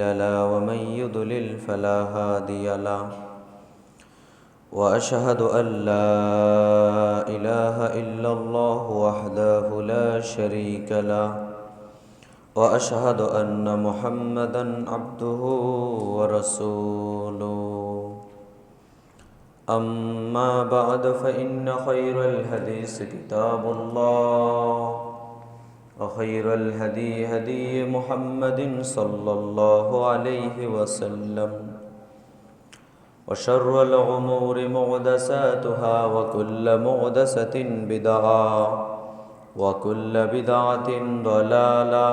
له ومن يضلل فلا هادي له. وأشهد أن لا إله إلا الله وحده لا شريك له. وأشهد أن محمدا عبده ورسوله. أما بعد فإن خير الحديث كتاب الله. وخير الهدي هدي محمد صلى الله عليه وسلم. وشر الأمور محدثاتها وكل محدثة بدعة وكل بدعة ضلالة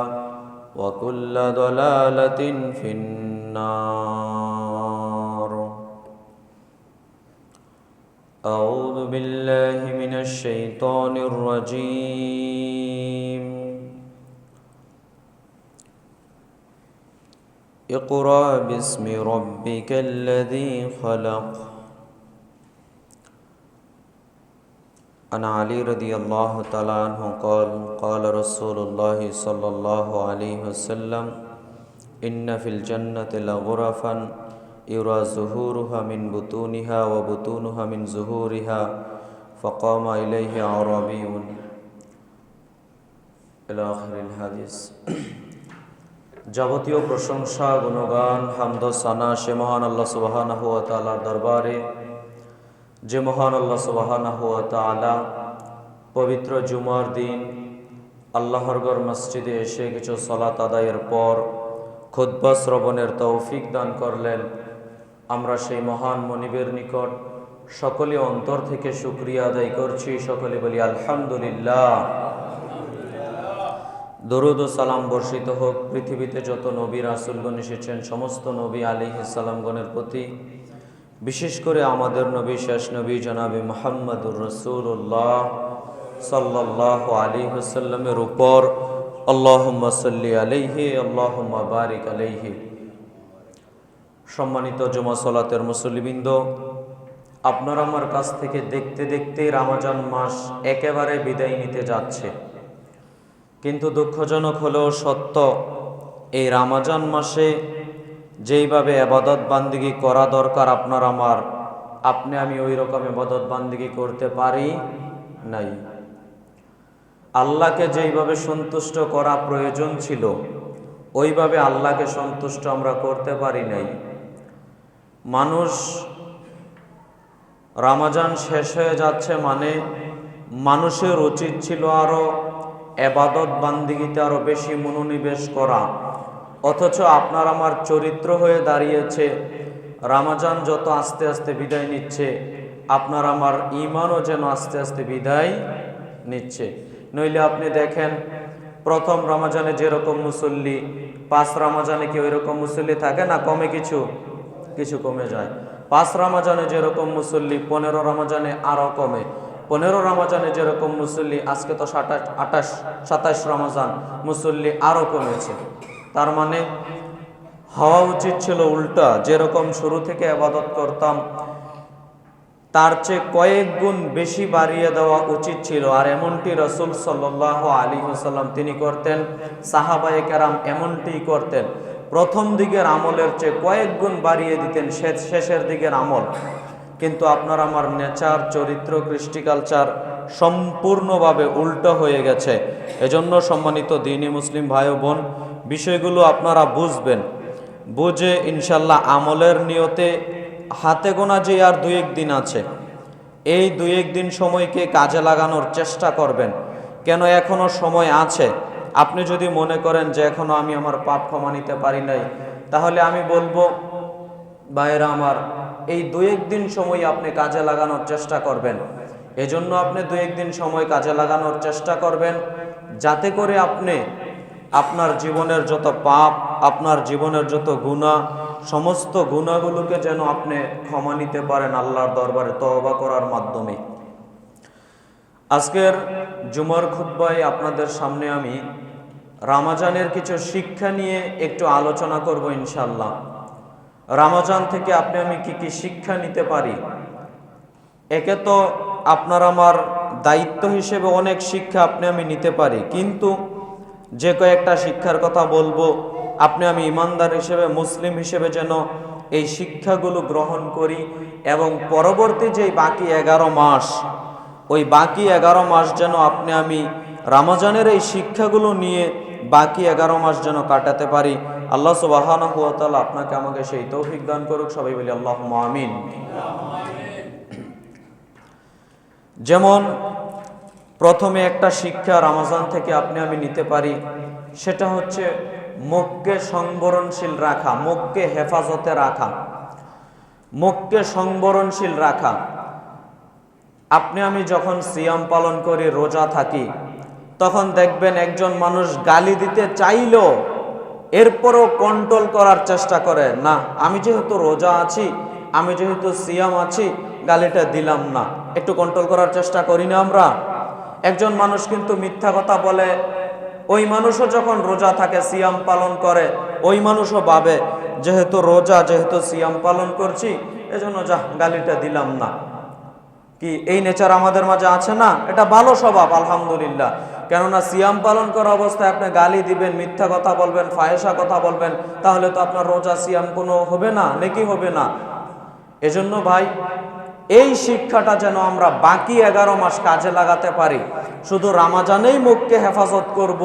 وكل ضلالة في النار. أعوذ بالله من الشيطان الرجيم. اقرأ باسم ربك الذي خلق. عن علي رضي الله تعالى عنه قال قال رسول الله صلى الله عليه وسلم إن في الجنة لغرفا يرى زهورها من بطونها وبطونها من زهورها فقام إليه أعرابي. إلى آخر الحديث. যাবতীয় প্রশংসা, গুণগান, হামদ, সানা, সে মহান আল্লাহ সুবাহানা হুয়া দরবারে। যে মহান আল্লাহ সুবাহানা হুয়া পবিত্র জুমার দিন আল্লাহরগর মসজিদে এসে কিছু সলাত আদায়ের পর খুদ্া শ্রবণের তৌফিক দান করলেন। আমরা সেই মহান মনিবের নিকট সকলে অন্তর থেকে শুক্রিয়া আদায় করছি। সকলে বলি, আলহামদুলিল্লাহ। দরুদ ও সালাম বর্ষিত হোক। পৃথিবীতে যত নবী রাসুলগণ এসেছেন, সমস্ত নবী আলী সালামগণের প্রতি, বিশেষ করে আমাদের নবী, শেষ নবী জনাবি মোহাম্মদুর রসুল্লাহ সাল্লাহ আলী হুসাল্লামের উপর। আল্লাহ সাল্লি আলাইহি আল্লাহ বারিক আলাইহি। সম্মানিত জমা সলাতের মুসলিবৃন্দ আপনার আমার কাছ থেকে দেখতে দেখতে রামাজান মাস একেবারে বিদায় নিতে যাচ্ছে। কিন্তু দুঃখজনক হলেও সত্য, এই রামাজান মাসে যেইভাবে আবাদত বান্দিগি করা দরকার আপনার আমার, আপনি আমি ওই রকম আবাদত বান্দিগি করতে পারি নাই। আল্লাহকে যেইভাবে সন্তুষ্ট করা প্রয়োজন ছিল, ওইভাবে আল্লাহকে সন্তুষ্ট আমরা করতে পারি নাই। মানুষ রামাজান শেষ হয়ে যাচ্ছে মানে মানুষের উচিত ছিল আরও এবাদত বান্দিগিতে আরও বেশি মনোনিবেশ করা। অথচ আপনার আমার চরিত্র হয়ে দাঁড়িয়েছে, রামাজান যত আস্তে আস্তে বিদায় নিচ্ছে, আপনার আমার ইমানও যেন আস্তে আস্তে বিদায় নিচ্ছে। নইলে আপনি দেখেন, প্রথম রামাজানে যেরকম মুসল্লি, পাঁচ রামাজানে কি ওই রকম মুসল্লি থাকে না, কমে কিছু কিছু কমে যায়। পাঁচ রামাজানে যেরকম মুসল্লি, পনেরো রামাজানে আরও কমে। পনেরো রামাজানে যেরকম মুসল্লি, আজকে তো সাতাশ, আঠাশ, সাতাশ রমাজান, মুসল্লি আরও কমেছে। তার মানে হওয়া উচিত ছিল উল্টা, যেরকম শুরু থেকে আবাদত করতাম, তার চেয়ে কয়েক গুণ বেশি বাড়িয়ে দেওয়া উচিত ছিল। আর এমনটি রসুল সাল্লাহ আলী হাসাল্লাম তিনি করতেন, সাহাবায়ে কেরাম এমনটি করতেন, প্রথম দিকের আমলের চেয়ে কয়েক গুণ বাড়িয়ে দিতেন শেষের দিকের আমল। কিন্তু আপনার আমার নেচার, চরিত্র, কৃষ্টি কালচার সম্পূর্ণভাবে উল্টো হয়ে গেছে। এজন্য সম্মানিত দিনী মুসলিম ভাই বোন, বিষয়গুলো আপনারা বুঝবেন। বুঝে ইনশাল্লাহ আমলের নিয়তে হাতে গোনা যে আর দু এক দিন আছে, এই দু এক দিন সময়কে কাজে লাগানোর চেষ্টা করবেন। কেন এখনও সময় আছে? আপনি যদি মনে করেন যে এখনও আমি আমার পাপ ক্ষমা নিতে পারি নাই, তাহলে আমি বলব ভাইয়েরা আমার এই দু একদিন সময় আপনি কাজে লাগানোর চেষ্টা করবেন। এজন্য আপনি দু একদিন সময় কাজে লাগানোর চেষ্টা করবেন, যাতে করে আপনি আপনার জীবনের যত পাপ, আপনার জীবনের যত গুণা সমস্ত গুণাগুলোকে যেন আপনি ক্ষমা নিতে পারেন আল্লাহর দরবারে তওবা করার মাধ্যমে। আজকের জুমার খুদ্বায় আপনাদের সামনে আমি রামাজানের কিছু শিক্ষা নিয়ে একটু আলোচনা করব ইনশাল্লাহ রামাজান থেকে আপনি আমি কি কি শিক্ষা নিতে পারি? একে তো আপনার আমার দায়িত্ব হিসেবে অনেক শিক্ষা আপনি আমি নিতে পারি, কিন্তু যে কয়েকটা শিক্ষার কথা বলব, আপনি আমি ইমানদার হিসেবে, মুসলিম হিসেবে যেন এই শিক্ষাগুলো গ্রহণ করি এবং পরবর্তী যে বাকি এগারো মাস, ওই বাকি এগারো মাস যেন আপনি আমি রামাজানের এই শিক্ষাগুলো নিয়ে বাকি এগারো মাস যেন কাটাতে পারি আল্লাহ সুবাহান আপনাকে আমাকে সেই তৌফিক দান করুক, সবাই বলি আল্লাহ আমিন। যেমন প্রথমে একটা শিক্ষা রামাজান থেকে আপনি আমি নিতে পারি, সেটা হচ্ছে মুখকে সংবরণশীল রাখা মুখকে হেফাজতে রাখা। মুখকে সংবরণশীল রাখা। আপনি আমি যখন সিয়াম পালন করি, রোজা থাকি, তখন দেখবেন একজন মানুষ গালি দিতে চাইলো এরপরও কন্ট্রোল করার চেষ্টা করে, না, আমি যেহেতু রোজা আছি, আমি যেহেতু সিয়াম আছি, গালিটা দিলাম না। একটু কন্ট্রোল করার চেষ্টা করি না আমরা। একজন মানুষ কিন্তু মিথ্যা কথা বলে, ওই মানুষও যখন রোজা থাকে, সিয়াম পালন করে, ওই মানুষও ভাবে, যেহেতু রোজা, যেহেতু সিয়াম পালন করছি, এজন্য যা, গালিটা দিলাম না। কি, এই নেচার আমাদের মাঝে আছে না? এটা ভালো স্বভাব, আলহামদুলিল্লাহ। কেননা সিয়াম পালন করা অবস্থায় আপনি গালি দিবেন, মিথ্যা কথা বলবেন ফায়েসা কথা বলবেন, তাহলে তো আপনার রোজা সিয়াম কোনো হবে না, নাকি হবে না এজন্য ভাই, এই শিক্ষাটা যেন আমরা বাকি এগারো মাস কাজে লাগাতে পারি শুধু রামাজানেই মুখকে হেফাজত করব।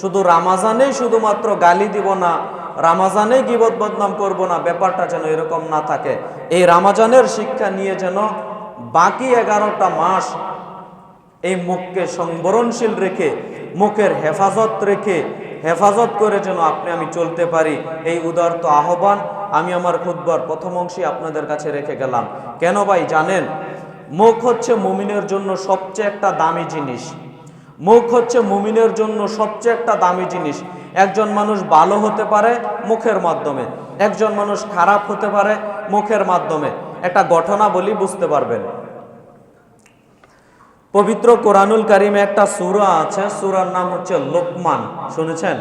শুধু রামাজানেই শুধুমাত্র গালি দিব না, রামাজানেই গিবত বদনাম করব না, ব্যাপারটা যেন এরকম না থাকে এই রামাজানের শিক্ষা নিয়ে যেন বাকি এগারোটা মাস এই মুখকে সংবরণশীল রেখে, মুখের হেফাজত রেখে, হেফাজত করে যেন আপনি আমি চলতে পারি। এই উদারত আহ্বান আমি আমার খুদ্বার প্রথম অংশে আপনাদের কাছে রেখে গেলাম। কেন ভাই জানেন? মুখ হচ্ছে মুমিনের জন্য সবচেয়ে একটা দামি জিনিস। মুখ হচ্ছে মুমিনের জন্য সবচেয়ে একটা দামি জিনিস। একজন মানুষ ভালো হতে পারে মুখের মাধ্যমে। একজন মানুষ খারাপ হতে পারে মুখের মাধ্যমে। একটা ঘটনা বলি বুঝতে পারবেন। পবিত্র কোরআনুল কারিমে একটা সুরা আছে, সুরার নাম হচ্ছে লোকমান। শুনেছেন?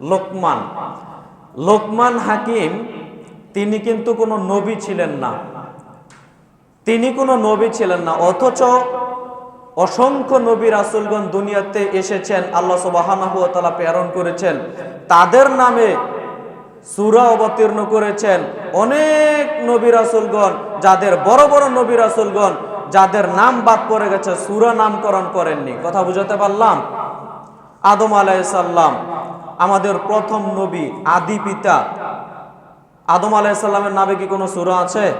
লোকমান। লোকমান হাকিম, তিনি কিন্তু কোনো নবী ছিলেন না। তিনি কোনো নবী ছিলেন না, অথচ অসংখ্য নবী রাসুলগণ দুনিয়াতে এসেছেন, আল্লাহ সুবাহানা প্রেরণ করেছেন। তাদের নামে সুরা অবতীর্ণ করেছেন অনেক নবী রাসুলগণ, যাদের বড় বড় নবী রাসুলগণ যাদের নাম বাদ পড়ে গেছে, সুরা নামকরণ করেননি। কথা বুঝাতে পারলাম? আদম আলাইসাল্লাম আমাদের প্রথম নবী, আদি পিতা। আদম আলাইসাল্লামের নামে কি কোনো সুরা আছে?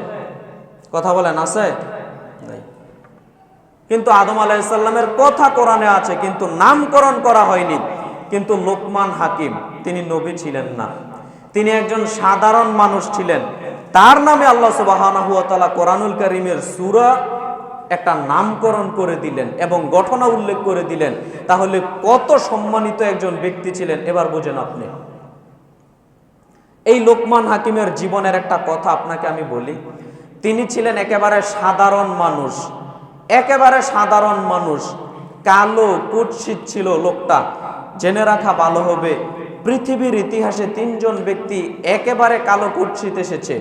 কথা বলেন, আছে? কিন্তু আদম আলাইসাল্লামের কথা কোরআনে আছে, কিন্তু নামকরণ করা হয়নি। কিন্তু লোকমান হাকিম, তিনি নবী ছিলেন না। তিনি একজন সাধারণ মানুষ ছিলেন। তার নামে আল্লাহ সুবাহ কোরআনুল করিমের সুরা একটা নামকরণ করে দিলেন এবং ঘটনা উল্লেখ করে দিলেন, তাহলে কত সম্মানিত একজন ব্যক্তি ছিলেন? এবার বোঝেন আপনি। এই লোকমান হাকিমের জীবনের একটা কথা আপনাকে আমি বলি। তিনি ছিলেন একেবারে সাধারণ মানুষ, একেবারে সাধারণ মানুষ। কালো কুৎসিত ছিল লোকটা। জেনে রাখা ভালো হবে, পৃথিবীর ইতিহাসে তিনজন ব্যক্তি একেবারে কালো কুৎসিত এসেছে।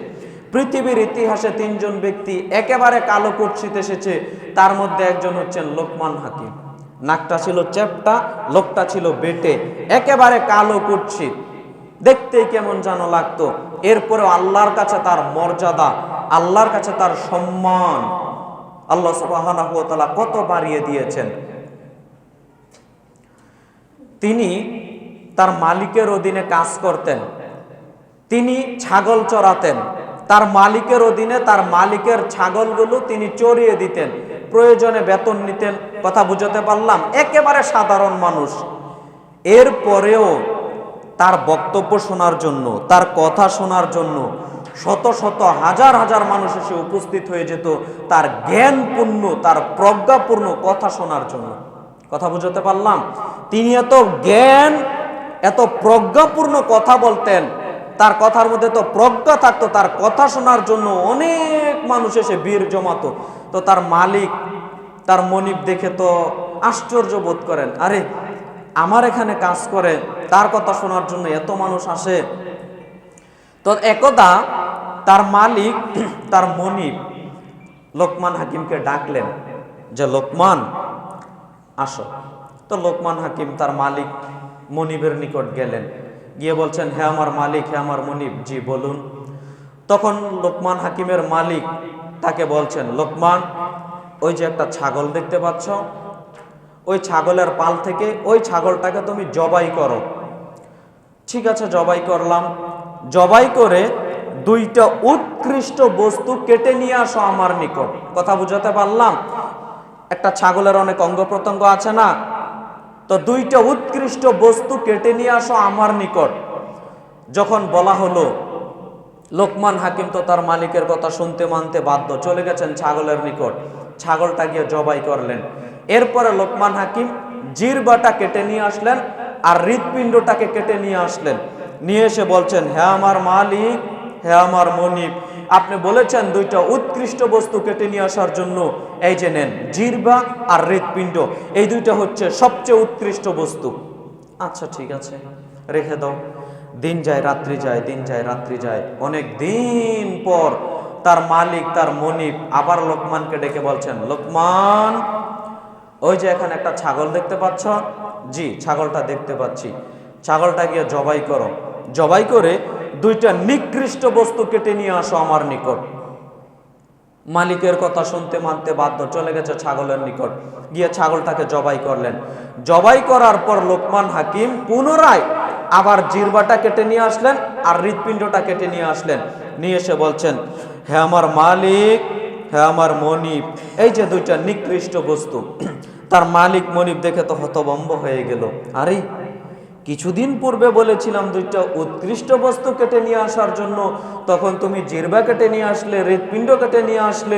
পৃথিবীর ইতিহাসে তিনজন ব্যক্তি একেবারে কালো কুৎসিত এসেছে, তার মধ্যে একজন হচ্ছেন লোকমান হাকিম। নাকটা ছিল চ্যাপটা, লোকটা ছিল বেটে, একেবারে কালো কুৎসিত। দেখতেই কেমন যেন লাগতো। এরপরে আল্লাহর কাছে তার মর্যাদা, আল্লাহর কাছে তার সম্মান। আল্লাহ সুবাহ কত বাড়িয়ে দিয়েছেন। তিনি তার মালিকের অধীনে কাজ করতেন। তিনি ছাগল চড়াতেন তার মালিকের অধীনে তার মালিকের ছাগলগুলো তিনি চড়িয়ে দিতেন, প্রয়োজনে বেতন নিতেন, কথা বুঝতে পারলাম? একেবারে সাধারণ মানুষ। এরপরেও তার বক্তব্য শোনার জন্য, তার কথা শোনার জন্য শত শত হাজার হাজার মানুষ এসে উপস্থিত হয়ে যেত তার জ্ঞানপূর্ণ, তার প্রজ্ঞাপূর্ণ কথা শোনার জন্য। কথা বুঝতে পারলাম? তিনি এত জ্ঞান, এত প্রজ্ঞাপূর্ণ কথা বলতেন তার কথার মধ্যে তো প্রজ্ঞা থাকতো, তার কথা শোনার জন্য অনেক মানুষ এসে বীর জমাতো। তো তার মালিক, তার মনিব দেখে তো আশ্চর্য বোধ করেন, আরে, আমার এখানে কাজ করে, তার কথা শোনার জন্য এত মানুষ আসে। তো একদা তার মালিক, তার মনিব, লোকমান হাকিমকে ডাকলেন যে, লোকমান, আসো। তো লোকমান হাকিম তার মালিক মনিবের নিকট গেলেন। গিয়ে বলছেন হ্যাঁ আমার মালিক হ্যাঁ আমার মনিব, জি বলুন। তখন লোকমান হাকিমের মালিক তাকে বলছেন, লোকমান, ওই যে একটা ছাগল দেখতে পাচ্ছ, ওই ছাগলের পাল থেকে ওই ছাগলটাকে তুমি জবাই করো। ঠিক আছে, জবাই করলাম। জবাই করে দুইটা উৎকৃষ্ট বস্তু কেটে নিয়ে আসো আমার নিকট। কথা বুঝাতে পারলাম? একটা ছাগলের অনেক অঙ্গ প্রত্যঙ্গ আছে না? তো দুইটা উৎকৃষ্ট বস্তু কেটে নিয়ে আসো আমার নিকট। যখন বলা হলো, লোকমান হাকিম তো তার মালিকের কথা শুনতে মানতে বাধ্য, চলে গেছেন ছাগলের নিকট। ছাগলটা গিয়ে জবাই করলেন। এরপরে লোকমান হাকিম জিরবাটা কেটে নিয়ে আসলেন আর হৃৎপিণ্ডটাকে কেটে নিয়ে আসলেন। নিয়ে এসে বলছেন হ্যাঁ আমার মালিক হ্যাঁ আমার মনিব, আপনি বলেছেন দুইটা উৎকৃষ্ট বস্তু কেটে নিয়ে আসার জন্য এই যে নেন, জিরবা আর হৃৎপিণ্ড, এই দুইটা হচ্ছে সবচেয়ে উৎকৃষ্ট বস্তু। আচ্ছা ঠিক আছে, রেখে দাও। দিন যায়, রাত্রি যায়, দিন যায়, রাত্রি যায়। অনেক দিন পর তার মালিক, তার মনিব আবার লোকমানকে ডেকে বলছেন, লোকমান, ওই যে এখানে একটা ছাগল দেখতে পাচ্ছ? জি, ছাগলটা দেখতে পাচ্ছি। ছাগলটা গিয়ে জবাই করো। জবাই করে দুইটা নিকৃষ্ট বস্তু কেটে নিয়ে আসো আমার নিকট। মালিকের কথা শুনতে মানতে বাধ্য। চলে গেছে ছাগলের নিকট। গিয়ে ছাগলটাকে জবাই করলেন। জবাই করার পর লোকমান হাকিম পুনরায় আবার জিরবাটা কেটে নিয়ে আসলেন আর হৃৎপিণ্ডটা কেটে নিয়ে আসলেন। নিয়ে এসে বলছেন হ্যাঁ আমার মালিক হ্যাঁ আমার মনিব, এই যে দুইটা নিকৃষ্ট বস্তু, তার মালিক মনিব দেখে তো হতবম্ব হয়ে গেল। আরে কিছুদিন পূর্বে বলেছিলাম দুইটা উৎকৃষ্ট বস্তু কেটে নিয়ে আসার জন্য। তখন তুমি জিরবা কেটে নিয়ে আসলে, হৃৎপিণ্ড কেটে নিয়ে আসলে।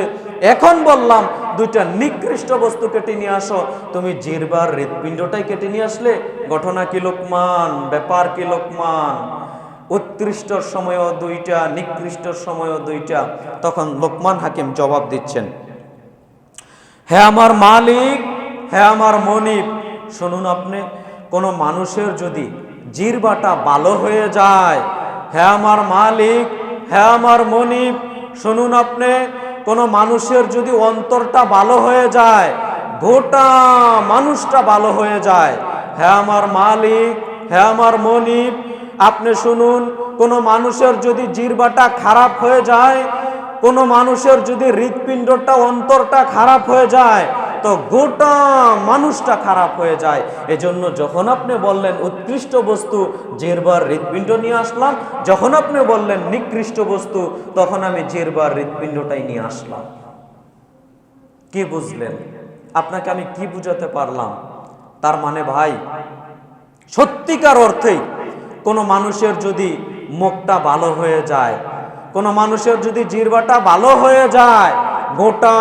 এখন বললাম, দুইটা নিকৃষ্ট বস্তু কেটে নিয়ে আসো। তুমি জিরবার হৃৎপিণ্ডটাই কেটে নিয়ে আসলে? ঘটনা কি লোকমান? ব্যাপার কি লোকমান? উৎকৃষ্টর সময়ও দুইটা নিকৃষ্টর সময়ও দুইটা। তখন লোকমান হাকিম জবাব দিচ্ছেন হ্যাঁ আমার মালিক হ্যাঁ আমার মনিব, শুনুন আপনি কোনো মানুষের যদি জিরবাটা ভালো হয়ে যায় হ্যাঁ আমার মালিক হ্যাঁ আমার মনিব, শুনুন আপনি, কোনো মানুষের যদি অন্তরটা ভালো হয়ে যায়, গোটা মানুষটা ভালো হয়ে যায় হ্যাঁ আমার মালিক হ্যাঁ আমার মনিব, আপনি শুনুন, কোনো মানুষের যদি জিরবাটা খারাপ হয়ে যায়, কোনো মানুষের যদি হৃৎপিণ্ডটা, অন্তরটা খারাপ হয়ে যায় তো গোটা মানুষটা খারাপ হয়ে যায়। এজন্য যখন আপনি বললেন উৎকৃষ্ট বস্তু, জেরবার হৃৎপিণ্ড নিয়ে আসলাম, যখন আপনি বললেন নিকৃষ্ট বস্তু, তখন আমি জেরবার হৃৎপিণ্ডটাই নিয়ে আসলাম। কি বুঝলেন? আপনাকে আমি কি বুঝাতে পারলাম? তার মানে ভাই, সত্যিকার অর্থেই কোনো মানুষের যদি মুখটা ভালো হয়ে যায়, কোনো মানুষের যদি জিরবাটা ভালো হয়ে যায় গোটা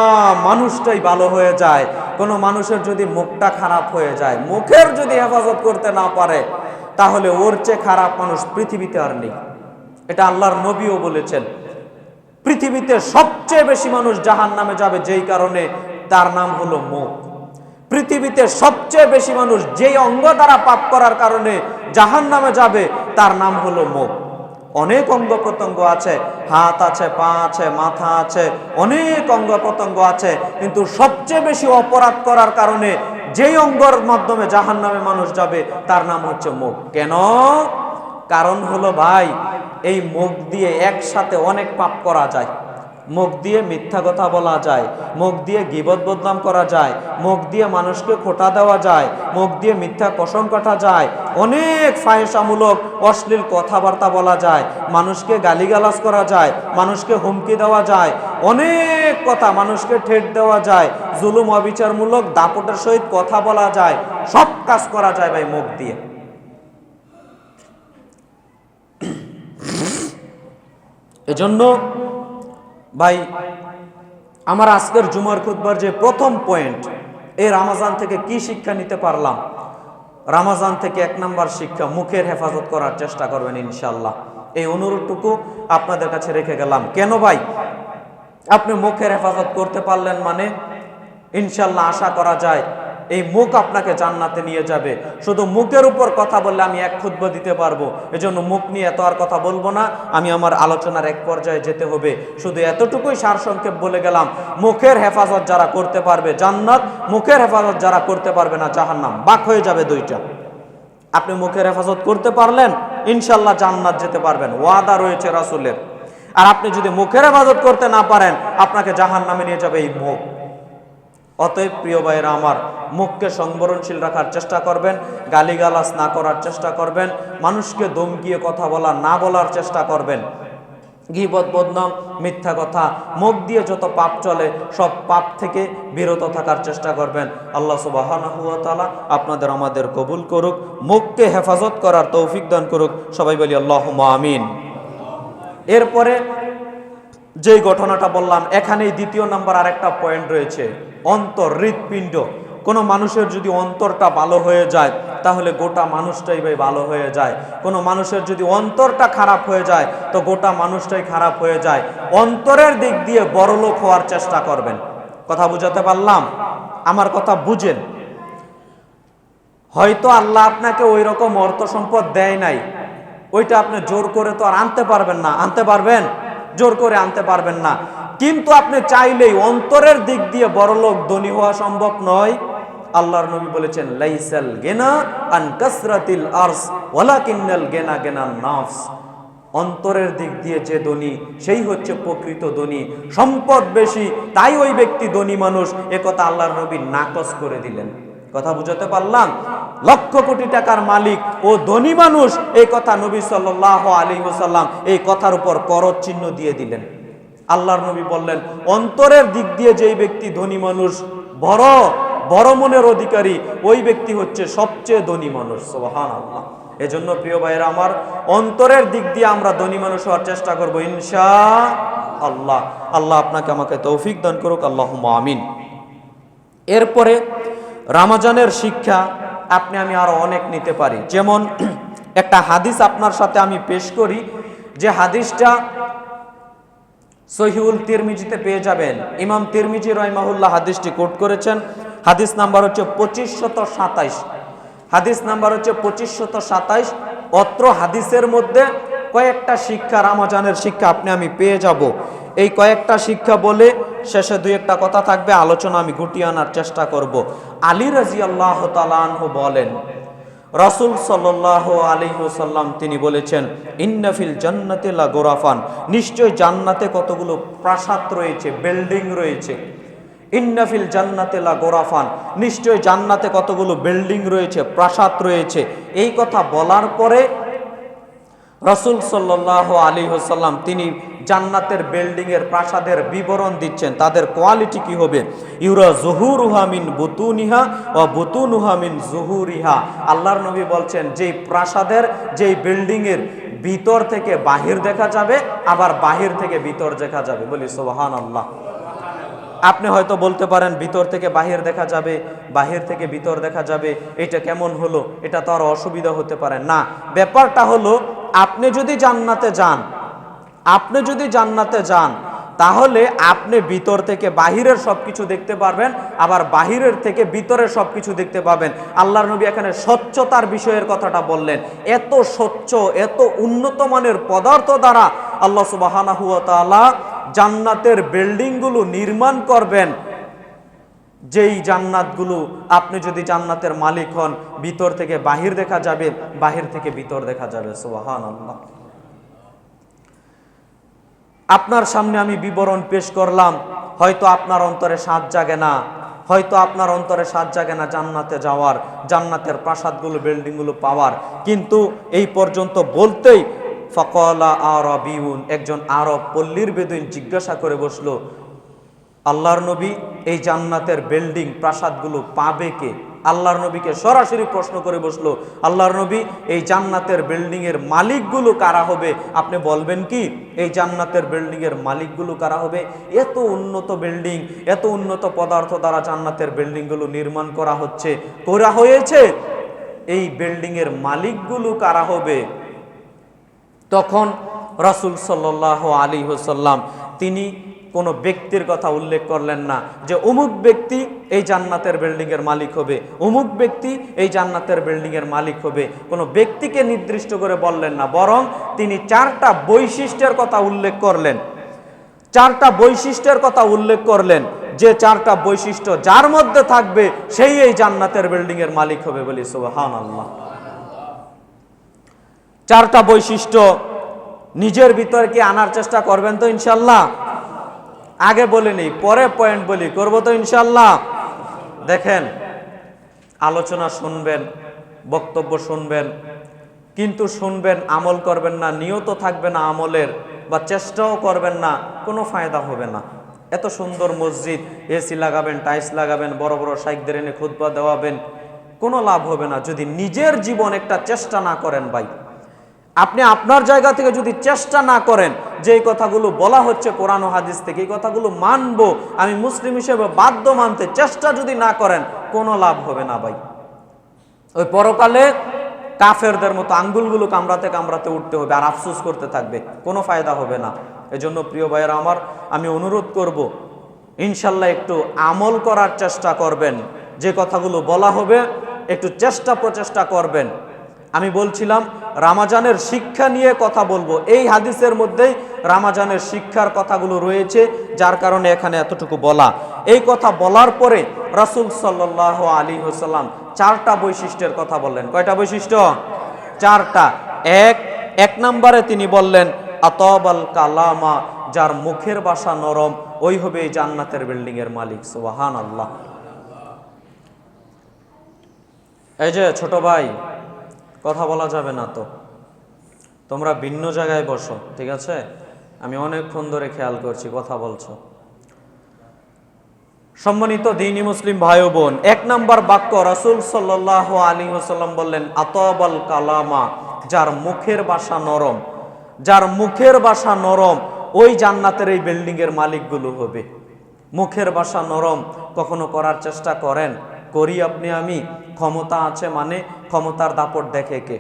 মানুষটাই ভালো হয়ে যায়। কোনো মানুষের যদি মুখটা খারাপ হয়ে যায়, মুখের যদি হেফাজত করতে না পারে, তাহলে ওর চেয়ে খারাপ মানুষ পৃথিবীতে আর নেই। এটা আল্লাহর নবীও বলেছেন। পৃথিবীতে সবচেয়ে বেশি মানুষ জাহান নামে যাবে যেই কারণে তার নাম হলো মুখ। পৃথিবীতে সবচেয়ে বেশি মানুষ যেই অঙ্গ দ্বারা পাপ করার কারণে জাহান নামে যাবে, তার নাম হলো মুখ। অনেক অঙ্গ প্রত্যঙ্গ আছে। হাত আছে, পা আছে, মাথা আছে, অনেক অঙ্গ প্রত্যঙ্গ আছে। কিন্তু সবচেয়ে বেশি অপরাধ করার কারণে যেই অঙ্গর মাধ্যমে জাহান নামে মানুষ যাবে, তার নাম হচ্ছে মুখ। কেন? কারণ হলো ভাই, এই মুখ দিয়ে একসাথে অনেক পাপ করা যায়। মুখ দিয়ে মিথ্যা কথা বলা যায়, মুখ দিয়ে গিবত বদনাম করা যায়, মুখ দিয়ে মানুষকে খোটা দেওয়া যায়, মুখ দিয়ে মিথ্যা কসম কাটা যায়। অনেক ফায়সামূলক অশ্লীল কথাবার্তা বলা যায়, মানুষকে গালিগালাজ করা যায়, মানুষকে হুমকি দেওয়া যায়, অনেক কথা মানুষকে ঠেট দেওয়া যায়, জুলুম অবিচারমূলক দাপটের সহিত কথা বলা যায়, সব কাজ করা যায় ভাই মুখ দিয়ে। এজন্য ভাই, আমার আজকের জুমার খুতবার যে প্রথম পয়েন্ট এই রামাজান থেকে কি শিক্ষা নিতে পারলাম? রামাজান থেকে এক নাম্বার শিক্ষা, মুখের হেফাজত করার চেষ্টা করবেন ইনশাল্লাহ এই অনুরোধটুকু আপনাদের কাছে রেখে গেলাম। কেন ভাই? আপনি মুখের হেফাজত করতে পারলেন মানে ইনশাল্লাহ আশা করা যায় এই মুখ আপনাকে জান্নাতে নিয়ে যাবে। শুধু মুখের উপর কথা বললে আমি এক ক্ষুদ্র দিতে পারব। এজন্য মুখ নিয়ে এত আর কথা বলব না। আমি আমার আলোচনার এক পর্যায়ে যেতে হবে। শুধু এতটুকুই সারসংক্ষেপ বলে গেলাম। মুখের হেফাজত যারা করতে পারবে জান্নাত, মুখের হেফাজত যারা করতে পারবে না জাহান্নাম। বাক হয়ে যাবে দুইটা। আপনি মুখের হেফাজত করতে পারলেন ইনশাল্লাহ জান্নাত যেতে পারবেন। ওয়াদা রয়েছে রাসুলের। আর আপনি যদি মুখের হেফাজত করতে না পারেন, আপনাকে জাহান নামে নিয়ে যাবে এই মুখ। অতএব প্রিয় ভাইয়েরা আমার মুখকে সংবরণশীল রাখার চেষ্টা করবেন, গালিগালাজ না করার চেষ্টা করবেন, মানুষকে দমকিয়ে কথা বলা না বলার চেষ্টা করবেন। গিবদ বদনাম, মিথ্যা কথা, মুখ দিয়ে যত পাপ চলে, সব পাপ থেকে বিরত থাকার চেষ্টা করবেন। আল্লাহ সুবাহানাহু ওয়া আপনাদের আমাদের কবুল করুক, মুখকে হেফাজত করার তৌফিক দান করুক। সবাই বলি আল্লাহ আমিন। এরপরে যেই ঘটনাটা বললাম, এখানেই দ্বিতীয় নাম্বার আরেকটা পয়েন্ট রয়েছে অন্তর হৃৎপিণ্ড কোনো মানুষের যদি অন্তরটা ভালো হয়ে যায়, তাহলে গোটা মানুষটাই ভাই ভালো হয়ে যায়। কোনো মানুষের যদি অন্তরটা খারাপ হয়ে যায়, তো গোটা মানুষটাই খারাপ হয়ে যায়। অন্তরের দিক দিয়ে বড়লোক হওয়ার চেষ্টা করবেন। কথা বুঝাতে পারলাম? আমার কথা বুঝেন। হয়তো আল্লাহ আপনাকে ওই রকম অর্থ সম্পদ দেয় নাই। ওইটা আপনি জোর করে তো আর আনতে পারবেন না। আনতে পারবেন? জোর করে আনতে পারবেন না। কিন্তু আপনি চাইলেই অন্তরের দিক দিয়ে বড়লোক ধনী হওয়া সম্ভব নয়। আল্লাহর নবী বলেছেন, লাইসাল গেনা আন কাসরাতিল আরস, ওয়ালাকিন্নাল গেনা গেনা নাফস। অন্তরের দিক দিয়ে যে ধনী, সেই হচ্ছে প্রকৃত ধনী। সম্পদ বেশি, তাই ওই ব্যক্তি ধনী মানুষ। একথা আল্লাহর নবী নাকচ করে দিলেন। কথা বুঝাতে পারলাম? লক্ষ কোটি টাকার মালিক ও ধনী মানুষ এই কথা নবী সাল্লাহ আলী সাল্লাম এই কথার উপর করজ চিহ্ন দিয়ে দিলেন। আল্লাহর নবী বললেন, অন্তরের দিক দিয়ে যেই ব্যক্তি ধনী মানুষ, বড় বড় মনের অধিকারী, ওই ব্যক্তি হচ্ছে সবচেয়ে ধনী মানুষ। সোহান আল্লাহ এজন্য প্রিয় ভাইয়েরা আমার, অন্তরের দিক দিয়ে আমরা ধনী মানুষ হওয়ার চেষ্টা করব ইনশা আল্লাহ আল্লাহ আপনাকে আমাকে তৌফিক দান করুক আল্লাহ আমিন। এরপরে রামাজানের শিক্ষা আপনি, আমি আরও অনেক নিতে পারি। যেমন, একটা হাদিস আপনার সাথে আমি পেশ করি, যে হাদিসটা সহিউল তিরমিজিতে পেয়ে যাবেন। ইমাম তিরমিজি রহমাহুল্লাহ হাদিসটি কোট করেছেন। হাদিস নাম্বার হচ্ছে পঁচিশ শত সাতাইশ। হাদিস নাম্বার হচ্ছে পঁচিশ শত সাতাইশ। অত্র হাদিসের মধ্যে কয়েকটা শিক্ষা, রামাজানের শিক্ষা আপনি, আমি পেয়ে যাব। এই কয়েকটা শিক্ষা বলে শেষে দুই একটা কথা থাকবে, আলোচনা আমি গুটিয়ে আনার চেষ্টা করব। আলী রাজি আল্লাহ তালানহু বলেন, রাসুল সাল্লাহ আলিহসাল্লাম তিনি বলেছেন ইন্নাফিল জান্নাতে লা গোরাফান নিশ্চয় জান্নাতে কতগুলো প্রাসাদ রয়েছে, বিল্ডিং রয়েছে। ইন্নাফিল জান্নাতে লা গোরাফান নিশ্চয় জান্নাতে কতগুলো বিল্ডিং রয়েছে, প্রাসাদ রয়েছে। এই কথা বলার পরে রসুল সাল্লাহ আলী হোসাল্লাম তিনি জান্নাতের বিল্ডিং এর প্রাসাদের বিবরণ দিচ্ছেন। তাদের কোয়ালিটি কি হবে? ইউরা জহুরুহা মিন বুতুনিহা ও বুতুনুহা মিন জহুরিহা। আল্লাহর নবী বলছেন, যেই প্রাসাদের, যেই বিল্ডিং এর ভিতর থেকে বাহির দেখা যাবে, আবার বাহির থেকে ভিতর দেখা যাবে। বলি সোহান আল্লাহ আপনি হয়তো বলতে পারেন, ভিতর থেকে বাহির দেখা যাবে, বাহির থেকে ভিতর দেখা যাবে, এটা কেমন হলো? এটা তো আর অসুবিধা হতে পারে। না, ব্যাপারটা হলো, আপনি যদি জান্নাতে যান আপনি যদি জান্নাতে যান, তাহলে আপনি ভিতর থেকে বাহিরের সব কিছু দেখতে পারবেন, আবার বাহিরের থেকে ভিতরের সব কিছু দেখতে পাবেন। আল্লাহর নবী এখানে স্বচ্ছতার বিষয়ের কথাটা বললেন। এত স্বচ্ছ, এত উন্নত মানের পদার্থ দ্বারা আল্লাহ সুবাহানা হুয়া তাআলা জান্নাতের বিল্ডিংগুলো নির্মাণ করবেন। যেই জান্নাতগুলো আপনি যদি জান্নাতের মালিক হন, ভিতর থেকে বাহির দেখা যাবে, বাহির থেকে ভিতর দেখা যাবে। সোহান আল্লাহ আপনার সামনে আমি বিবরণ পেশ করলাম। হয়তো আপনার অন্তরে সাত জাগে না। হয়তো আপনার অন্তরে সাত জাগে না জান্নাতে যাওয়ার, জান্নাতের প্রাসাদগুলো, বিল্ডিংগুলো পাওয়ার। কিন্তু এই পর্যন্ত বলতেই ফকলা আরবিউন, একজন আরব পল্লীর বেদুইন জিজ্ঞাসা করে বসল, আল্লাহর নবী এই জান্নাতের বিল্ডিং প্রাসাদগুলো পাবে কে? আল্লাহর নবীকে সরাসরি প্রশ্ন করে বসল, আল্লাহর নবী, এই জান্নাতের বিল্ডিং এর মালিকগুলো কারা হবে? আপনি বলবেন কি, এই জান্নাতের বিল্ডিং এর মালিকগুলো কারা হবে? এত উন্নত বিল্ডিং, এত উন্নত পদার্থ দ্বারা জান্নাতের বিল্ডিংগুলো নির্মাণ করা হচ্ছে, করা হয়েছে। এই বিল্ডিং এর মালিকগুলো কারা হবে? তখন রাসুল সাল্লাহ আলী হোসাল্লাম তিনি কোনো ব্যক্তির কথা উল্লেখ করলেন না যে অমুক ব্যক্তি এই জান্নাতের বিল্ডিংয়ের মালিক হবে, অমুক ব্যক্তি এই জান্নাতের বিল্ডিংয়ের মালিক হবে। কোনো ব্যক্তিকে নির্দিষ্ট করে বললেন না, বরং তিনি চারটা বৈশিষ্ট্যের কথা উল্লেখ করলেন। চারটা বৈশিষ্ট্যের কথা উল্লেখ করলেন যে চারটা বৈশিষ্ট্য যার মধ্যে থাকবে সেই এই জান্নাতের বিল্ডিং এর মালিক হবে বলি সুবহান আল্লাহ চারটা বৈশিষ্ট্য নিজের ভিতরে কি আনার চেষ্টা করবেন তো ইনশাল্লাহ আগে বলিনি, পরে পয়েন্ট বলি, করব তো ইনশাল্লাহ দেখেন, আলোচনা শুনবেন, বক্তব্য শুনবেন, কিন্তু শুনবেন, আমল করবেন না, নিয়ত থাকবে না আমলের, বা চেষ্টাও করবেন না, কোনো ফায়দা হবে না। এত সুন্দর মসজিদ, এসি লাগাবেন, টাইলস লাগাবেন, বড় বড় সাইকদের এনে খুতবা দেওয়াবেন, কোনো লাভ হবে না। যদি নিজের জীবন একটা চেষ্টা না করেন ভাই আপনি আপনার জায়গা থেকে যদি চেষ্টা না করেন যে কথাগুলো বলা হচ্ছে কোরআন হাদিস থেকে, এই কথাগুলো মানবো, আমি মুসলিম হিসেবে বাধ্য মানতে চেষ্টা যদি না করেন, কোনো লাভ হবে না ভাই। ওই পরকালে কাফেরদের মতো আঙ্গুলগুলো কামড়াতে কামড়াতে উঠতে হবে আর আফসোস করতে থাকবে, কোনো ফায়দা হবে না। এজন্য প্রিয় ভাইয়েরা আমার, আমি অনুরোধ করব, ইনশাল্লাহ একটু আমল করার চেষ্টা করবেন, যে কথাগুলো বলা হবে, একটু চেষ্টা প্রচেষ্টা করবেন। আমি বলছিলাম, রামাজানের শিক্ষা নিয়ে কথা বলব। এই হাদিসের মধ্যেই রামাজানের শিক্ষার কথাগুলো রয়েছে, যার কারণে এখানে এতটুকু বলা। এই কথা বলার পরে রাসুল সাল্লাহ আলী হোসাল্লাম চারটা বৈশিষ্ট্যের কথা বললেন। কয়টা বৈশিষ্ট্য? চারটা। এক এক নম্বরে তিনি বললেন, আতবাল কালামা যার মুখের বাসা নরম, ওই হবে এই জান্নাতের বিল্ডিং এর মালিক। সোহান আল্লাহ এই যে ছোট ভাই কথা বলা যাবে না তো। তোমরা ভিন্ন জায়গায় বসো, ঠিক আছে? আমি অনেকক্ষণ ধরে খেয়াল করছি, কথা বলছো। সম্মানিত দিনী মুসলিম ভাই বোন, এক নাম্বার বাক্য রাসুল সাল্লাহ আলী হোসাল্লাম বললেন, আতবাল কালামা যার মুখের বাসা নরম। যার মুখের বাসা নরম, ওই জান্নাতের এই বিল্ডিং এর মালিকগুলো হবে। মুখের বাসা নরম, কখনো করার চেষ্টা করেন করি আপনি, আমি। ক্ষমতা আছে মানে ক্ষমতার দাপট দেখে কে?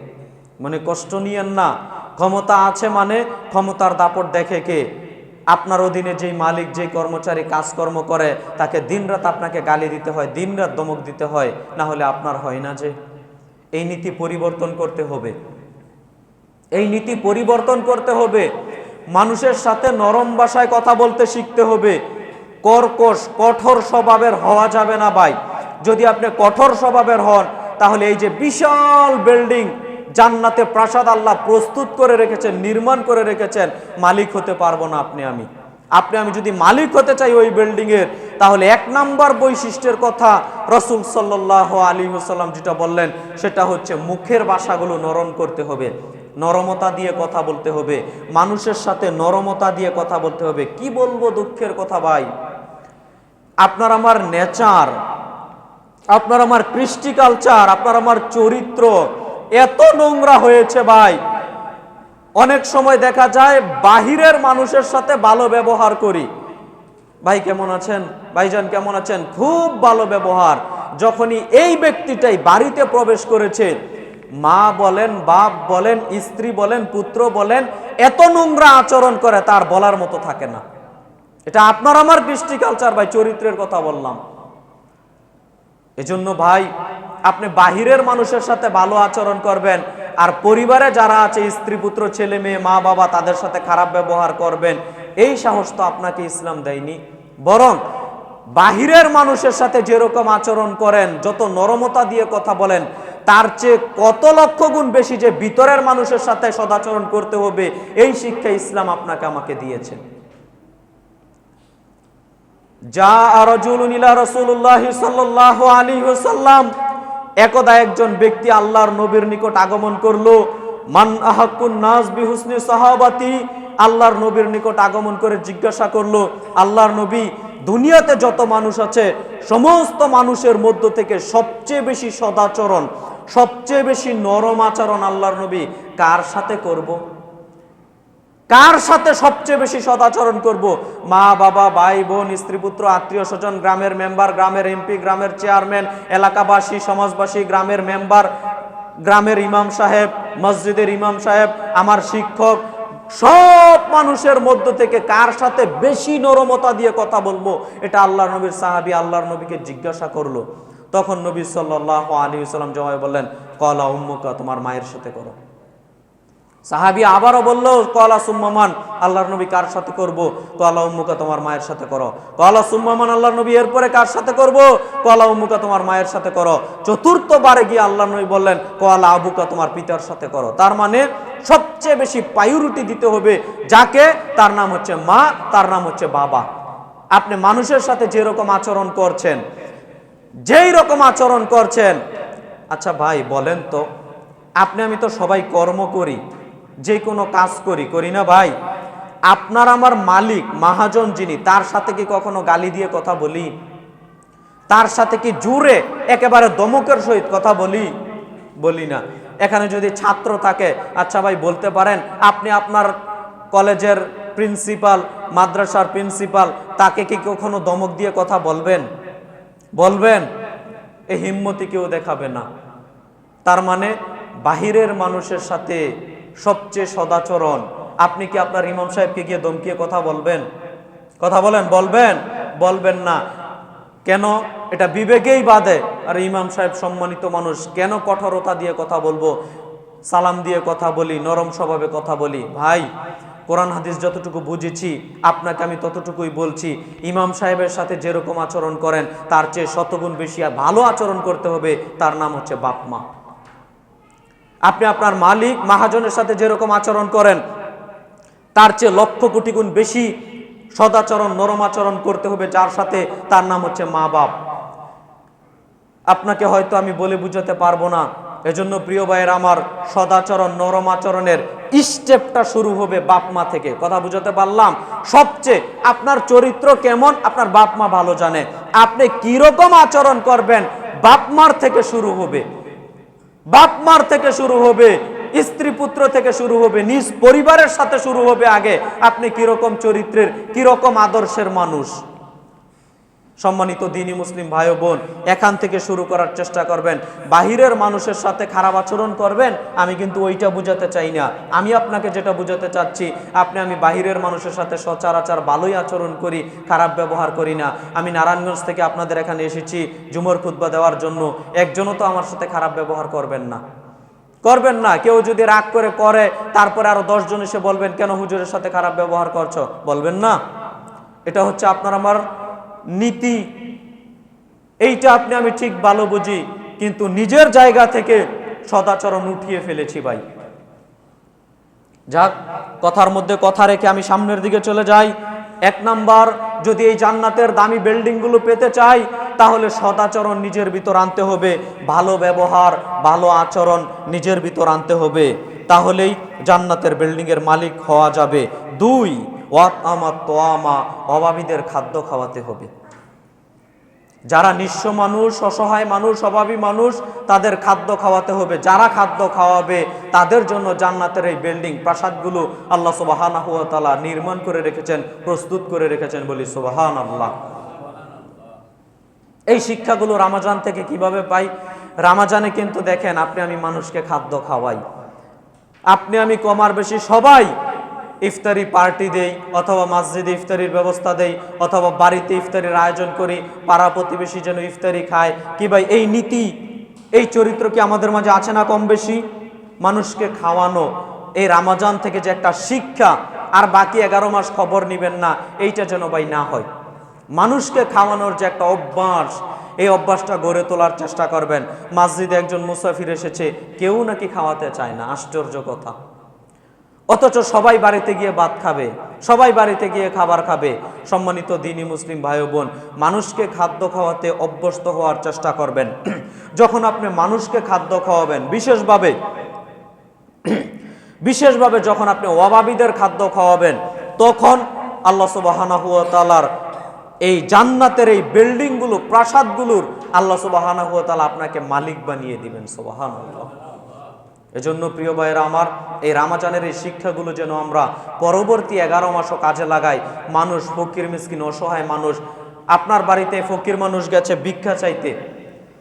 মানে কষ্ট নিয়েন না। ক্ষমতা আছে মানে ক্ষমতার দাপট দেখে কে? আপনার অধীনে যেই মালিক, যেই কর্মচারী কাজকর্ম করে, তাকে দিনরাত আপনাকে গালি দিতে হয়, দিনরাত দমক দিতে হয়, না হলে আপনার হয় না যে। এই নীতি পরিবর্তন করতে হবে। এই নীতি পরিবর্তন করতে হবে। মানুষের সাথে নরম ভাষায় কথা বলতে শিখতে হবে। কর্কশ, কঠোর স্বভাবের হওয়া যাবে না ভাই। যদি আপনি কঠোর স্বভাবের হন, তাহলে এই যে বিশাল বিল্ডিং জান্নাতে প্রাসাদ আল্লাহ প্রস্তুত করে রেখেছেন, নির্মাণ করে রেখেছেন, মালিক হতে পারব না আপনি আমি। আপনি আমি যদি মালিক হতে চাই ওই বিল্ডিং এর, তাহলে এক নাম্বার বৈশিষ্ট্যের কথা রসুল সাল্লাহ আলী যেটা বললেন, সেটা হচ্ছে মুখের বাসাগুলো নরম করতে হবে, নরমতা দিয়ে কথা বলতে হবে, মানুষের সাথে নরমতা দিয়ে কথা বলতে হবে। কি বলব দুঃখের কথা ভাই? আপনার আমার নেচার আপনার আমার কৃষ্টি কালচার আপনার আমার চরিত্র এত নোংরা হয়েছে ভাই। অনেক সময় দেখা যায় বাহিরের মানুষের সাথে ভালো ব্যবহার করি। ভাই কেমন আছেন? ভাইজান কেমন আছেন? খুব ভালো ব্যবহার। যখনই এই ব্যক্তিটাই বাড়িতে প্রবেশ করেছে, মা বলেন, বাপ বলেন, স্ত্রী বলেন, পুত্র বলেন, এত নোংরা আচরণ করে তার বলার মতো থাকে না। এটা আপনার আমার কৃষ্টি কালচার ভাই, চরিত্রের কথা বললাম। এজন্য ভাই, আপনি বাহিরের মানুষের সাথে ভালো আচরণ করবেন আর পরিবারে যারা আছে, স্ত্রী, পুত্র, ছেলে, মেয়ে, মা, বাবা, তাদের সাথে খারাপ ব্যবহার করবেন। এই সাহস তো আপনাকে ইসলাম দেয়নি। বরং বাহিরের মানুষের সাথে যেরকম আচরণ করেন, যত নরমতা দিয়ে কথা বলেন, তার চেয়ে কত লক্ষ গুণ বেশি যে ভিতরের মানুষের সাথে সদাচরণ করতে হবে, এই শিক্ষা ইসলাম আপনাকে আমাকে দিয়েছেন যা আরজুলুনিলা রসুল্লাহ সাল্লাহ আলী সাল্লাম একদা একজন ব্যক্তি আল্লাহর নবীর নিকট আগমন করল মান আহাকুন নাজ বিহুসনি সাহাবাতি, আল্লাহর নবীর নিকট আগমন করে জিজ্ঞাসা করল, আল্লাহর নবী, দুনিয়াতে যত মানুষ আছে, সমস্ত মানুষের মধ্য থেকে সবচেয়ে বেশি সদাচরণ, সবচেয়ে বেশি নরম আচরণ আল্লাহর নবী কার সাথে করব। কার সাথে সবচেয়ে বেশি সদাচরণ করব? মা, বাবা, ভাই, বোন, স্ত্রী, পুত্র, আত্মীয়, স্বজন, গ্রামের মেম্বার, গ্রামের এমপি, গ্রামের চেয়ারম্যান, এলাকাবাসী, সমাজবাসী, গ্রামের মেম্বার, গ্রামের ইমাম সাহেব, মসজিদের ইমাম সাহেব, আমার শিক্ষক, সব মানুষের মধ্য থেকে কার সাথে বেশি নরমতা দিয়ে কথা বলব? এটা আল্লাহ নবীর সাহাবি আল্লাহর নবীকে জিজ্ঞাসা করল। তখন নবী সাল্লাহ আলী সাল্লাম জমায় বললেন, কলা উম্মুকা, তোমার মায়ের সাথে করো। সাহাবি আবারও বলল, কলা সুম্মামান আল্লাহর নবী কার সাথে করব? কলা উম্মুকা তোমার মায়ের সাথে করো। কলা সুম্মামান আল্লাহর নবী এরপরে কার সাথে করব? কলা উম্মুকা তোমার মায়ের সাথে করো। চতুর্থবারে গিয়ে আল্লাহর নবী বললেন, কলা আবুকা তোমার পিতার সাথে করো। তার মানে সবচেয়ে বেশি প্রায়োরিটি দিতে হবে যাকে? তার নাম হচ্ছে মা, তার নাম হচ্ছে বাবা। আপনি মানুষের সাথে যেরকম আচরণ করছেন, যেই রকম আচরণ করছেন আচ্ছা ভাই, বলেন তো, আপনি, আমি তো সবাই কর্ম করি যে কোনো কাজ করি করি না ভাই। আপনার আমার মালিক, মহাজন যিনি, তার সাথে কি কখনো গালি দিয়ে কথা বলি? তার সাথে কি জুড়ে একেবারে দমকের সহিত কথা বলি? বলি না। এখানে যদি ছাত্র থাকে আচ্ছা ভাই, বলতে পারেন, আপনি আপনার কলেজের প্রিন্সিপাল, মাদ্রাসার প্রিন্সিপাল, তাকে কি কখনো দমক দিয়ে কথা বলবেন? বলবেন এই হিম্মতি কেউ দেখাবে না। তার মানে বাহিরের মানুষের সাথে সবচেয়ে সদাচরণ। আপনি কি আপনার ইমাম সাহেবকে গিয়ে দমকিয়ে কথা বলবেন? কথা বলেন, বলবেন? বলবেন না। কেন? এটা বিবেকেই বাদে আর ইমাম সাহেব সম্মানিত মানুষ, কেন কঠোরতা দিয়ে কথা বলব? সালাম দিয়ে কথা বলি, নরম স্বভাবে কথা বলি। ভাই, কোরআন হাদিস যতটুকু বুঝেছি, আপনাকে আমি ততটুকুই বলছি। ইমাম সাহেবের সাথে যেরকম আচরণ করেন, তার চেয়ে শতগুণ বেশি আর ভালো আচরণ করতে হবে, তার নাম হচ্ছে বাপ মা। আপনি আপনার মালিক, মহাজনের সাথে যেরকম আচরণ করেন, তার চেয়ে লক্ষ কোটি গুণ বেশি সদাচরণ, নরম আচরণ করতে হবে, যার সাথে তার নাম হচ্ছে মা বাপ। আপনাকে হয়তো আমি বলে বুঝাতে পারব না, এজন্য প্রিয় ভাইয়ের আমার সদাচরণ, নরম আচরণের স্টেপটা শুরু হবে বাপ মা থেকে। কথা বুঝাতে পারলাম? সবচেয়ে আপনার চরিত্র কেমন? আপনার বাপ মা ভালো জানে। আপনি কীরকম আচরণ করবেন? বাপ মার থেকে শুরু হবে। বাপ মার থেকে শুরু হবে, স্ত্রী পুত্র থেকে শুরু হবে, নিজ পরিবারের সাথে শুরু হবে আগে। আপনি কীরকম চরিত্রের, কীরকম আদর্শের মানুষ? সম্মানিত দিনী মুসলিম ভাই বোন, এখান থেকে শুরু করার চেষ্টা করবেন। বাহিরের মানুষের সাথে খারাপ আচরণ করবেন, আমি কিন্তু ওইটা বুঝাতে চাই না। আমি আপনাকে যেটা বুঝাতে চাচ্ছি, আপনি আমি বাহিরের মানুষের সাথে সচরাচর ভালোই আচরণ করি, খারাপ ব্যবহার করি না। আমি নারায়ণগঞ্জ থেকে আপনাদের এখানে এসেছি জুমর খুতবা দেওয়ার জন্য। একজনও তো আমার সাথে খারাপ ব্যবহার করবেন না। করবেন না, কেউ যদি রাগ করে করে, তারপরে আরও জন এসে বলবেন, কেন হুজুরের সাথে খারাপ ব্যবহার করছ? বলবেন না। এটা হচ্ছে আপনার আমার নীতি, এইটা আপনি আমি ঠিক ভালো বুঝি, কিন্তু নিজের জায়গা থেকে সদাচরণ উঠিয়ে ফেলেছি ভাই। যাক, কথার মধ্যে কথা রেখে আমি সামনের দিকে চলে যাই। এক নাম্বার, যদি এই জান্নাতের দামি বিল্ডিংগুলো পেতে চাই, তাহলে সদাচরণ নিজের ভিতর আনতে হবে। ভালো ব্যবহার, ভালো আচরণ নিজের ভিতর আনতে হবে। তাহলেই জান্নাতের বিল্ডিংয়ের মালিক হওয়া যাবে। দুই ওয়াত আমা তোয়ামা, অভাবীদের খাদ্য খাওয়াতে হবে। যারা নিঃস্ব মানুষ, অসহায় মানুষ, অভাবী মানুষ, তাদের খাদ্য খাওয়াতে হবে। যারা খাদ্য খাওয়াবে, তাদের জন্য জান্নাতের এই বিল্ডিং, প্রাসাদগুলো আল্লাহ সুবাহানা তালা নির্মাণ করে রেখেছেন, প্রস্তুত করে রেখেছেন বলি সুবাহান আল্লাহ এই শিক্ষাগুলো রামাজান থেকে কীভাবে পাই? রামাজানে কিন্তু দেখেন, আপনি আমি মানুষকে খাদ্য খাওয়াই। আপনি আমি কমার বেশি সবাই ইফতারি পার্টি দেই অথবা মসজিদে ইফতারির ব্যবস্থা দেই অথবা বাড়িতে ইফতারির আয়োজন করি, পাড়া প্রতিবেশী যেন ইফতারি খায়। কি ভাই, এই নীতি, এই চরিত্র কি আমাদের মাঝে আছে না কম বেশি? মানুষকে খাওয়ানো, এই রামাজান থেকে যে একটা শিক্ষা, আর বাকি এগারো মাস খবর নিবেন না, এইটা যেন ভাই না হয়। মানুষকে খাওয়ানোর যে একটা অভ্যাস, এই অভ্যাসটা গড়ে তোলার চেষ্টা করবেন। মসজিদে একজন মুসাফির এসেছে, কেউ নাকি খাওয়াতে চায় না, আশ্চর্য কথা। অথচ সবাই বাড়িতে গিয়ে ভাত খাবে, সবাই বাড়িতে গিয়ে খাবার খাবে। সম্মানিত দিনী মুসলিম ভাই বোন, মানুষকে খাদ্য খাওয়াতে অভ্যস্ত হওয়ার চেষ্টা করবেন। যখন আপনি মানুষকে খাদ্য খাওয়াবেন, বিশেষভাবে বিশেষভাবে যখন আপনি অভাবীদের খাদ্য খাওয়াবেন, তখন আল্লাহ সুবাহানাহুয়ালার এই জান্নাতের এই বিল্ডিংগুলো, প্রাসাদগুলোর আল্লাহ সুবাহানাহুয়ালা আপনাকে মালিক বানিয়ে দিবেন সুবাহান এজন্য প্রিয় ভাইয়েরা আমার এই রামাজানের এই শিক্ষাগুলো যেন আমরা পরবর্তী এগারো মাসও কাজে লাগাই। মানুষ, ফকির, মিসকিন, অসহায় মানুষ, আপনার বাড়িতে ফকির মানুষ গেছে ভিক্ষা চাইতে।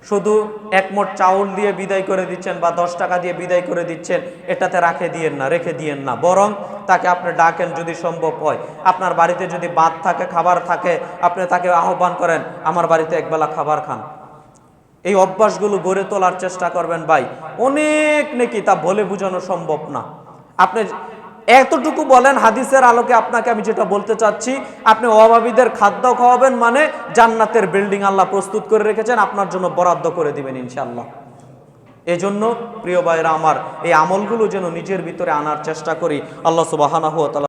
শুধু একমোট চাউল দিয়ে বিদায় করে দিচ্ছেন বা দশ টাকা দিয়ে বিদায় করে দিচ্ছেন, এটাতে রাখে দিয়েন না, রেখে দিয়েন না। বরং তাকে আপনি ডাকেন যদি সম্ভব হয়। আপনার বাড়িতে যদি বাদ থাকে, খাবার থাকে, আপনি তাকে আহ্বান করেন, আমার বাড়িতে একবেলা খাবার খান। এই অভ্যাসগুলো গড়ে তোলার চেষ্টা করবেন ভাই। অনেক নাকি তা বলে বোঝানো সম্ভব না। আপনি এতটুকু বলেন হাদিসের আলোকে আপনাকে আমি যেটা বলতে চাচ্ছি, আপনি অভাবীদের খাদ্য খাওয়াবেন মানে জান্নাতের বিল্ডিং আল্লাহ প্রস্তুত করে রেখেছেন, আপনার জন্য বরাদ্দ করে দিবেন ইনশাআল্লাহ। এজন্য প্রিয় ভাইরা আমার এই আমলগুলো যেন নিজের ভিতরে আনার চেষ্টা করি। আল্লাহ সুবাহানাহু ওয়া তাআলা